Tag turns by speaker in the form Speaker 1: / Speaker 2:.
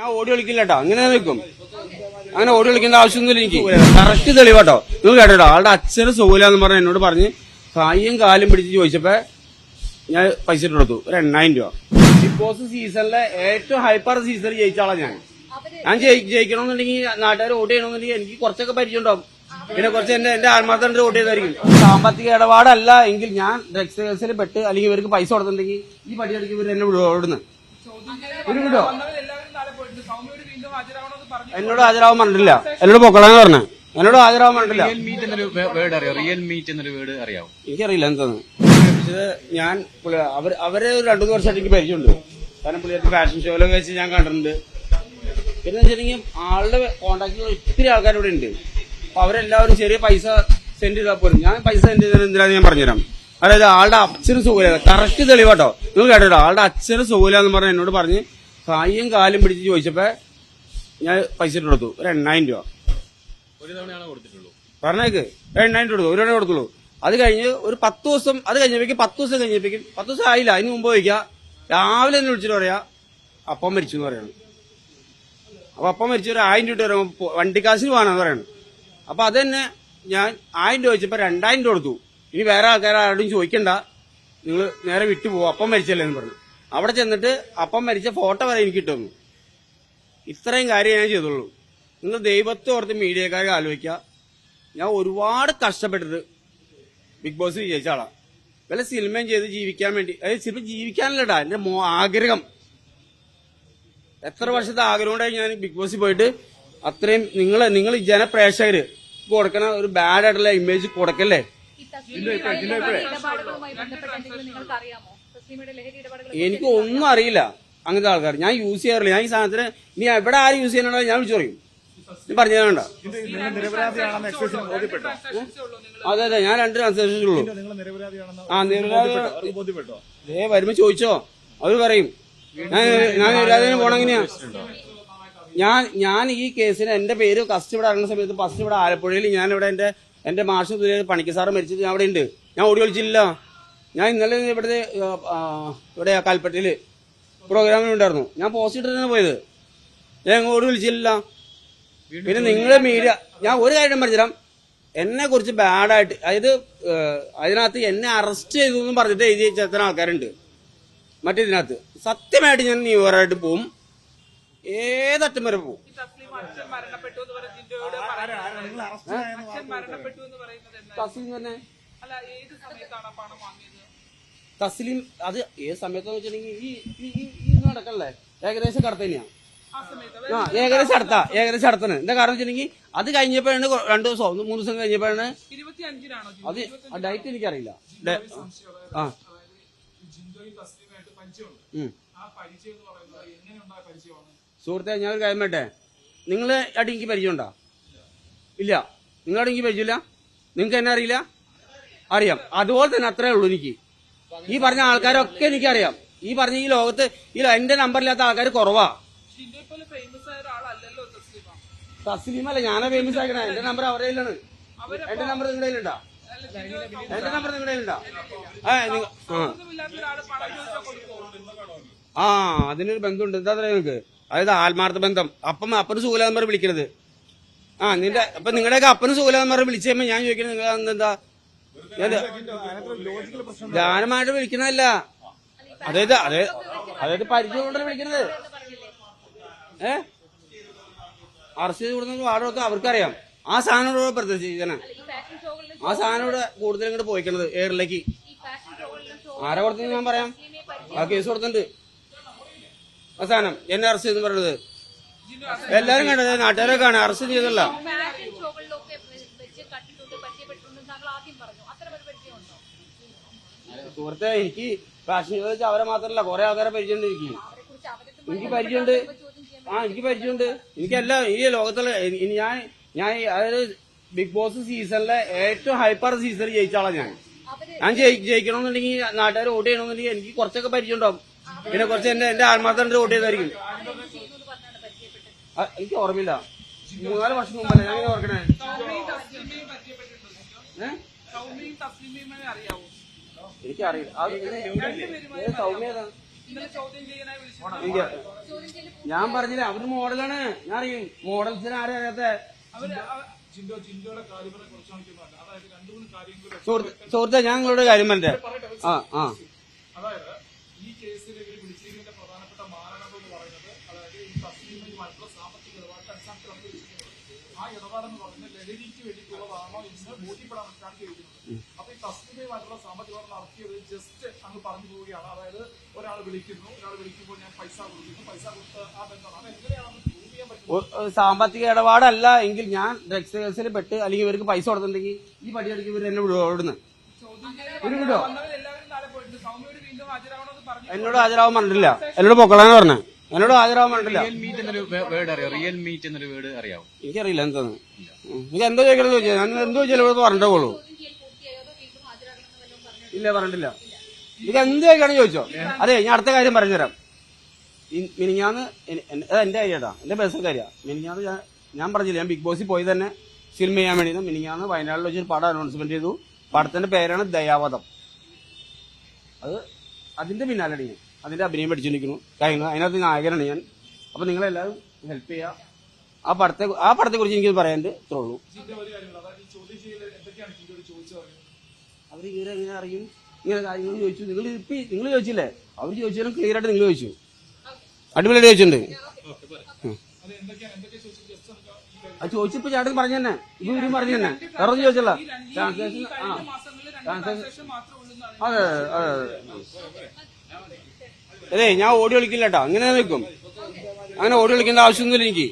Speaker 1: ഞാൻ ഓടി കളിക്കില്ല കേട്ടോ അങ്ങനെ നിൽക്കും. അങ്ങനെ ഓടി കളിക്കേണ്ട ആവശ്യമൊന്നുമില്ല എനിക്ക്. കറക്റ്റ് തെളിവാട്ടോ നിങ്ങൾ കേട്ടോ ആളുടെ അച്ഛന് സുഖമില്ലാന്ന് പറഞ്ഞ എന്നോട് പറഞ്ഞ് കായും കാലും പിടിച്ച് ചോദിച്ചപ്പോ ഞാൻ പൈസ ഇട്ട് കൊടുത്തു. ഒരു എണ്ണായിരം രൂപ. ബിഗ് ബോസ് സീസണിലെ ഏറ്റവും ഹൈപ്പർ സീസൺ ജയിച്ച ആളാണ് ഞാൻ. ഞാൻ ജയി- ജയിക്കണമെന്നുണ്ടെങ്കിൽ നാട്ടുകാർ വോട്ട് ചെയ്യണമെന്നുണ്ടെങ്കിൽ എനിക്ക് കുറച്ചൊക്കെ പരിചയം ഉണ്ടാവും പിന്നെ കുറച്ച് എന്റെ എന്റെ ആത്മാർത്ഥം വോട്ട് ചെയ്തായിരിക്കും. സാമ്പത്തിക ഇടപാടല്ല എങ്കിൽ ഞാൻ ഡ്രഗ്സ് കേസിൽ പെട്ട് അല്ലെങ്കിൽ ഇവർക്ക് പൈസ കൊടുത്തിട്ടുണ്ടെങ്കിൽ ഈ പടിയടക്കി ഇവർ എന്നെ വിടുന്നു അവിടുന്ന്? ഒരു വിടോ എന്നോട് ഹാജരാവാൻ പറഞ്ഞിട്ടില്ല. എന്നോട് പൊക്കളാന്ന് പറഞ്ഞു. എന്നോട് ഹാജരാവാൻ പറഞ്ഞിട്ടില്ല.
Speaker 2: റിയൽ മീറ്റ് എന്നൊരു വേർഡ് അറിയാം? റിയൽ മീറ്റ് എന്നൊരു വേർഡ് അറിയാവോ
Speaker 1: എനിക്കറിയില്ല എന്താന്ന്. ഞാൻ അവർ അവരെ ഒരു രണ്ടു മൂന്ന് വർഷമായിട്ട് എനിക്ക് പരിചയമുണ്ട്. കാരണം പുള്ളിയുടെ ഫാഷൻ ഷോയിലൊക്കെ വെച്ച് ഞാൻ കണ്ടിട്ടുണ്ട്. പിന്നെ വെച്ചിട്ടുണ്ടെങ്കിൽ ആളുടെ കോണ്ടാക്റ്റിലുള്ള ഒത്തിരി ആൾക്കാർ ഇവിടെ ഉണ്ട്. അപ്പൊ അവരെല്ലാവരും ചെറിയ പൈസ സെൻഡ് ചെയ്താൽ പോലും ഞാൻ പൈസ സെൻഡ് ചെയ്തത് എന്തിനാന്ന് ഞാൻ പറഞ്ഞുതരാം. അതായത് ആളുടെ അച്ഛന് സുഖമില്ല കറക്റ്റ് തെളിവാട്ടോ. നിങ്ങൾ കേട്ടോ ആളുടെ അച്ഛന് സുഖമില്ലാന്ന് പറഞ്ഞ് എന്നോട് പറഞ്ഞ് കൈയും കാലും പിടിച്ച് ചോദിച്ചപ്പോ ഞാൻ പൈസ ഇട്ട് കൊടുത്തു. ഒരു എണ്ണായിരം രൂപ.
Speaker 2: ഒരു തവണയാണ് കൊടുത്തിട്ടുള്ളൂ?
Speaker 1: പറഞ്ഞേക്ക്. എണ്ണായിരം രൂപ കൊടുത്തു. ഒരു തവണ കൊടുത്തുള്ളൂ. അത് കഴിഞ്ഞ് ഒരു പത്ത് ദിവസം അത് കഴിഞ്ഞപ്പോഴേക്കും പത്ത് ദിവസം കഴിഞ്ഞപ്പോഴേക്കും പത്ത് ദിവസം ആയില്ല. അതിന് മുമ്പ് ചോദിക്കുക രാവിലെ തന്നെ വിളിച്ചിട്ട് പറയാ അപ്പം മരിച്ചു എന്ന് പറയണം. അപ്പൊ അപ്പം മരിച്ചു ഒരു ആയിരം രൂപ വരുമ്പോ വണ്ടിക്കാശിന് വേണമെന്ന് പറയണം. അപ്പൊ അത് തന്നെ ഞാൻ ആയിരം രൂപ വെച്ചപ്പോ രണ്ടായിരം രൂപ കൊടുത്തു. ഇനി വേറെ ആൾക്കാർ ആരോടും ചോദിക്കണ്ട. നിങ്ങൾ നേരെ വിട്ടു പോകും അപ്പം മരിച്ചല്ലേ എന്ന് പറഞ്ഞു. അവിടെ ചെന്നിട്ട് അപ്പം മരിച്ച ഫോട്ടോ വരെ എനിക്ക് കിട്ടുന്നു. ഇത്രയും കാര്യം ഞാൻ ചെയ്തുള്ളൂ. നിങ്ങൾ ദൈവത്തെ ഓർത്ത് മീഡിയക്കാരെ ആലോചിക്കുക. ഞാൻ ഒരുപാട് കഷ്ടപ്പെട്ടിട്ട് ബിഗ് ബോസ് വിജയിച്ച ആളാണ് വല്ല സിനിമയും ചെയ്ത് ജീവിക്കാൻ വേണ്ടി അതായത് സിനിമ ജീവിക്കാനല്ലടാ എന്റെ മോ ആഗ്രഹം. എത്ര വർഷത്തെ ആഗ്രഹം കൊണ്ടായി ഞാൻ ബിഗ് ബോസിൽ പോയിട്ട് അത്രയും നിങ്ങൾ നിങ്ങൾ ജനപ്രേക്ഷകര് കൊടുക്കണ ഒരു ബാഡ് ആയിട്ടുള്ള ഇമേജ് കൊടുക്കല്ലേ?
Speaker 3: ഇല്ല തസ്ലീമയുടെ
Speaker 1: എനിക്ക് ഒന്നും അറിയില്ല. അങ്ങനത്തെ ആൾക്കാർ ഞാൻ യൂസ് ചെയ്യാറില്ല. ഞാൻ ഈ സാധനത്തിന് ഇനി എവിടെ ആര് യൂസ് ചെയ്യണോ ഞാൻ വിളിച്ചു പറയും. പറഞ്ഞു തരണ്ട അതെ അതെ. ഞാൻ രണ്ട് ട്രാൻസാക്ഷനുള്ളൂ ആ നിരപരാധി ഏ വരുമ്പോ ചോദിച്ചോ? അവർ പറയും. ഞാൻ ഞാൻ നിരാധന പോണെങ്ങനെയാ ഞാൻ ഞാൻ ഈ കേസിന് എന്റെ പേര് കസ്റ്റ് ഇവിടെ ഇറങ്ങുന്ന സമയത്ത് ഫസ്റ്റ് ഇവിടെ ആലപ്പുഴയിൽ ഞാൻ ഇവിടെ എന്റെ എന്റെ മാഷ് തുല്യ പണിക്ക് സാറ് മരിച്ചത് ഞാൻ അവിടെ ഉണ്ട്. ഞാൻ ഓടി വിളിച്ചില്ല ഞാൻ ഇന്നലെ ഇവിടുത്തെ ഇവിടെ കാൽപ്പറ്റയിൽ പ്രോഗ്രാമിനുണ്ടായിരുന്നു ഞാൻ പോസ്റ്റ് ഇട്ടിട്ടാണ് പോയത്. ഞാൻ എങ്ങോട്ട് വിളിച്ചില്ല. പിന്നെ നിങ്ങളെ മീഡിയ ഞാൻ ഒരു കാര്യം പറഞ്ഞുതരാം എന്നെ കുറിച്ച് ബാഡായിട്ട് അതായത് അതിനകത്ത് എന്നെ അറസ്റ്റ് ചെയ്തു എന്ന് പറഞ്ഞിട്ട് എഴുതി ചേർത്തുന്ന ആൾക്കാരുണ്ട്. മറ്റേതിനകത്ത് സത്യമായിട്ട് ഞാൻ ന്യൂയറായിട്ട് പോവും. ഏതറ്റം വരെ പോവും?
Speaker 4: ഈ തസ്ലീം അച്ഛൻ മരണപ്പെട്ടു എന്ന് പറഞ്ഞ ജിൻഡോയോട് പറയുന്നത് അച്ഛൻ മരണപ്പെട്ടു എന്ന് പറയുന്നത്
Speaker 1: തസ്ലീം തന്നെ?
Speaker 4: അല്ല ഏത് സമയത്താണ് പണം വാങ്ങിയത്?
Speaker 1: തസ്ലീം അത് ഏത് സമയത്തെന്ന് വെച്ചിട്ടുണ്ടെങ്കിൽ ഈ ഈ- നടക്കല്ലേ ഏകദേശം കടത്ത
Speaker 4: ആ
Speaker 1: ഏകദേശം അടുത്ത ഏകദേശം അടുത്തന്നെ. എന്താ കാരണം വെച്ചിട്ടുണ്ടെങ്കിൽ അത് കഴിഞ്ഞപ്പോഴാണ് രണ്ട് ദിവസം മൂന്ന് ദിവസം കഴിഞ്ഞപ്പോഴാണ് അത് ആ ഡേറ്റ് എനിക്കറിയില്ല. ആ. സുഹൃത്തെ ഞാൻ ഒരു കാര്യം വേട്ടെ നിങ്ങൾ അടി എനിക്ക് പരിചയമുണ്ടോ? ഇല്ല. നിങ്ങളടിക്ക് എനിക്ക് പരിചയമില്ല? നിങ്ങൾക്ക് എന്നെ അറിയില്ല? അറിയാം. അതുപോലെ തന്നെ അത്രേ ഉള്ളൂ എനിക്ക്. ഈ പറഞ്ഞ ആൾക്കാരൊക്കെ എനിക്കറിയാം. ഈ പറഞ്ഞ ഈ ലോകത്ത് ഈ എന്റെ നമ്പറില്ലാത്ത ആൾക്കാർ കുറവാ.
Speaker 4: തസ്ലീം
Speaker 1: അല്ല ഞാനാ ഫേമസ് ആക്കണേ. എന്റെ നമ്പർ കയ്യിലാണ്. എന്റെ നമ്പർ നിങ്ങളുടെ കയ്യിലുണ്ടോ? എന്റെ നമ്പർ നിങ്ങളുടെ ആ അതിനൊരു ബന്ധമുണ്ട് എന്താ പറയാ നിങ്ങക്ക്? അതായത് ആത്മാർത്ഥ ബന്ധം. അപ്പം അപ്പന് നമ്പർ വിളിക്കണത് ആ നിന്റെ അപ്പൊ നിങ്ങളുടെയൊക്കെ അപ്പന് സുഖലാന്ന് നമ്പർ വിളിച്ചു കഴിയുമ്പോ ഞാൻ ചോദിക്കുന്നത് നിങ്ങൾ എന്താ ധ്യാനമായിട്ട് വിളിക്കണല്ല അതായത് അതെ അതായത് പരിചയം കൊണ്ടല്ലേ വിളിക്കണത് ഏ? അറസ്റ്റ് ചെയ്ത് കൊടുക്കുന്ന വാടൊക്കെ അവർക്കറിയാം. ആ സാധനോട്
Speaker 3: ഷോകളിലും
Speaker 1: ആ സാധനോട് കൂടുതൽ ഇങ്ങോട്ട് പോയിക്കണത്
Speaker 3: ഷോകളിലും
Speaker 1: ആരെ കൊടുത്തെന്ന് ഞാൻ പറയാം. ആ കേസ് കൊടുത്തിട്ടുണ്ട്. അവസാനം എന്നെ അറസ്റ്റ് ചെയ്തെന്ന് പറയുന്നത്. എല്ലാരും കണ്ടത് നാട്ടുകാരൊക്കെ ആണ് അറസ്റ്റ് ചെയ്തല്ല
Speaker 3: ഫാഷൻ ഷോകളിലൊക്കെ വെച്ച് കണ്ടിട്ടുണ്ട് പരിചയപ്പെട്ടിട്ടുണ്ട് താങ്കൾ ആദ്യം പറഞ്ഞു അത്തരം ഒരു പരിചയമുണ്ടോ
Speaker 1: സുഹൃത്തെ എനിക്ക് ഫാഷൻ ഷോ വെച്ച് അവരെ മാത്രമല്ല കുറെ ആൾക്കാരെ പരിചയമുണ്ട് എനിക്ക്. എനിക്ക് പരിചയമുണ്ട്. ആ എനിക്ക് പരിചയമുണ്ട്. എനിക്കെല്ലാം ഈ ലോകത്തുള്ള ഇനി ഞാൻ ഞാൻ അതായത് ബിഗ് ബോസ് സീസണിലെ ഏറ്റവും ഹൈപ്പർ സീസൺ ജയിച്ച ആളാ ഞാൻ. ഞാൻ ജയിക്കണമെന്നുണ്ടെങ്കിൽ നാട്ടുകാർ വോട്ട് ചെയ്യണമെന്നുണ്ടെങ്കിൽ എനിക്ക് കുറച്ചൊക്കെ പരിചയം ഉണ്ടാവും പിന്നെ കുറച്ച് എന്റെ എന്റെ ആത്മാർത്ഥം വോട്ട് ചെയ്തായിരിക്കും. എനിക്ക് ഓർമ്മയില്ല. മൂന്നാൽ വർഷം മുമ്പല്ല ഞാൻ ഓർക്കണേ? ഏഹ്
Speaker 4: സൗമ്യയും തസ്ലീമയും അറിയാവോ?
Speaker 1: എനിക്കറിയില്ല. സൗമ്യ ഞാൻ പറഞ്ഞില്ല അവർ മോഡലാണ്. ഞാൻ അറിയും. മോഡൽസിന് ആരും അറിയാത്ത സുഹൃത്തെ ഞാൻ നിങ്ങളോട് കാര്യം പറഞ്ഞേ ആ ആ.
Speaker 5: അതായത് ഈ കേസിൽ ഇവർ വിളിച്ചിരിക്കുന്നതിന്റെ പ്രധാനപ്പെട്ട മാനദണ്ഡം എന്ന് പറയുന്നത് അതായത് ഈ തസ്ലീമുമായിട്ടുള്ള സാമ്പത്തിക ഇടപാട് അടിസ്ഥാനത്തിലാണ് വിളിച്ചിരിക്കുന്നത് ആ ഇടപാടെന്ന് പറയുന്നത് ലഹരിക്ക് വേണ്ടിയിട്ടുള്ളതാണോ എന്ന് ബോധ്യപ്പെടാൻ വേണ്ടിയിട്ടാണ് ചെയ്തിരുന്നത് അപ്പൊ ഈ തസ്തികയുമായിട്ടുള്ള സാമ്പത്തിക നടത്തിയത് ജസ്റ്റ് അങ്ങ് പറഞ്ഞു പോവുകയാണ്. അതായത് ഒരാൾ വിളിക്കുന്നു ഒരാൾ വിളിക്കുമ്പോൾ ഞാൻ പൈസ കൊടുക്കുന്നു. പൈസ കൊടുത്ത് ആ ബന്ധമാണ് അത് പ്രൂവ് ചെയ്യാൻ
Speaker 1: സാമ്പത്തിക ഇടപാടല്ല എങ്കിൽ ഞാൻ ഡ്രഗ്സ് കേസിൽ പെട്ട് അല്ലെങ്കിൽ ഇവർക്ക് പൈസ കൊടുത്തിട്ടുണ്ടെങ്കിൽ ഈ പടി അടിക്കും ഇവർ എന്നെ വിടുവോ അവിടുന്ന്? ഒരു എന്നോട് ഹാജരാവാൻ പറഞ്ഞിട്ടില്ല. എന്നോട് പൊക്കളാന്ന് പറഞ്ഞേ. എന്നോട് ഹാജരാവാൻ പറഞ്ഞിട്ടില്ല.
Speaker 2: റിയൽ മീറ്റ് എന്നൊരു വേർഡ് അറിയാം? റിയൽ മീറ്റ് എന്നൊരു വേർഡ് അറിയാവോ?
Speaker 1: എനിക്കറിയില്ല എന്താന്ന്. എനിക്ക് എന്താ ചോദിക്കണമെന്ന് ചോദിച്ചാൽ ഞാൻ എന്തോ ചോദിച്ചാലും ഇവിടെ
Speaker 3: പറഞ്ഞോളൂ
Speaker 1: ഇല്ല പറഞ്ഞിട്ടില്ല. ഇത് എന്ത് ചോദിക്കണം ചോദിച്ചോ? അതെ ഞാൻ അടുത്ത കാര്യം പറഞ്ഞുതരാം. മിനിഞ്ഞാന്ന് എന്റെ കാര്യട്ടാ. എന്റെ പേഴ്സണൽ കാര്യമാണ് മിനിഞ്ഞാന്ന് ഞാൻ ഞാൻ പറഞ്ഞില്ല ഞാൻ ബിഗ് ബോസിൽ പോയി തന്നെ സിനിമ ചെയ്യാൻ വേണ്ടി മിനിഞ്ഞാന്ന് വയനാട്ടിൽ വെച്ചൊരു പടം അനൗൺസ്മെന്റ് ചെയ്തു. പടത്തിന്റെ പേരാണ് ദയാവധം. അത് അതിന്റെ പിന്നാലെ ഞാൻ അതിന്റെ അഭിനയം പഠിച്ചിരിക്കുന്നു കാര്യങ്ങൾ അതിനകത്ത് നായകനാണ് ഞാൻ. അപ്പൊ നിങ്ങളെല്ലാവരും ഹെൽപ്പ് ചെയ്യുക ആ പടത്തെ ആ പടത്തെ കുറിച്ച് എനിക്ക് പറയാൻ ഇത്രേ ഉള്ളൂ. അവർ ഇവരെ എങ്ങനെ അറിയും. ഇങ്ങനെ കാര്യങ്ങൾ ചോദിച്ചു. നിങ്ങൾ ഇപ്പൊ നിങ്ങൾ ചോദിച്ചില്ലേ? അവർ ചോദിച്ചാലും ക്ലിയർ ആയിട്ട് നിങ്ങൾ ചോദിച്ചു. അടിപൊളിയായിട്ട് ചോദിച്ചിട്ടുണ്ട്.
Speaker 5: അത്
Speaker 1: ചോദിച്ചപ്പോ ചേട്ടൻ പറഞ്ഞു തന്നെ. ഇത് ഇവരും പറഞ്ഞു തന്നെ. വേറെ ഒന്നും ചോദിച്ചല്ല ട്രാൻസാക്ഷൻ ആ.
Speaker 4: ട്രാൻസാക്ഷൻ
Speaker 1: അതെ അതെ അതെ അതെ ഞാൻ ഓടി കളിക്കില്ല കേട്ടോ അങ്ങനെ നിൽക്കും. അങ്ങനെ ഓടി കളിക്കേണ്ട ആവശ്യമൊന്നുമില്ല എനിക്ക്.